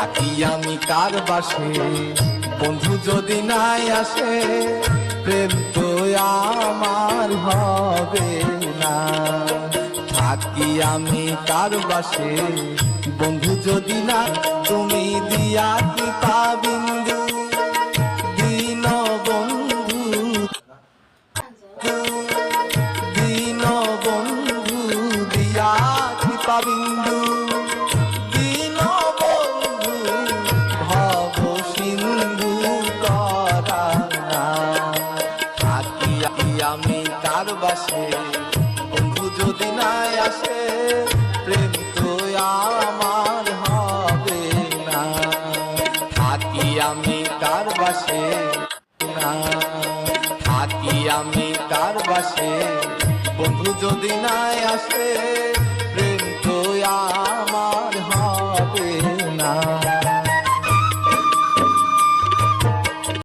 থাকি আমি কার বাসে। বন্ধু যদি নাই আসে, প্রেম তো আমার হবে না। থাকি আমি কার বাসে, বন্ধু যদি না তুমি দিয়া কৃপা বিন্দু, দিন বন্ধু। দিন বন্ধু দিয়া কৃপা বিন্দু। কার বাসে বন্ধু যদি নাই আসে, প্রেম তো আমার হবে না। থাকি আমি কার বাসে না। থাকি আমি কার বাসে বন্ধু যদি নাই আসে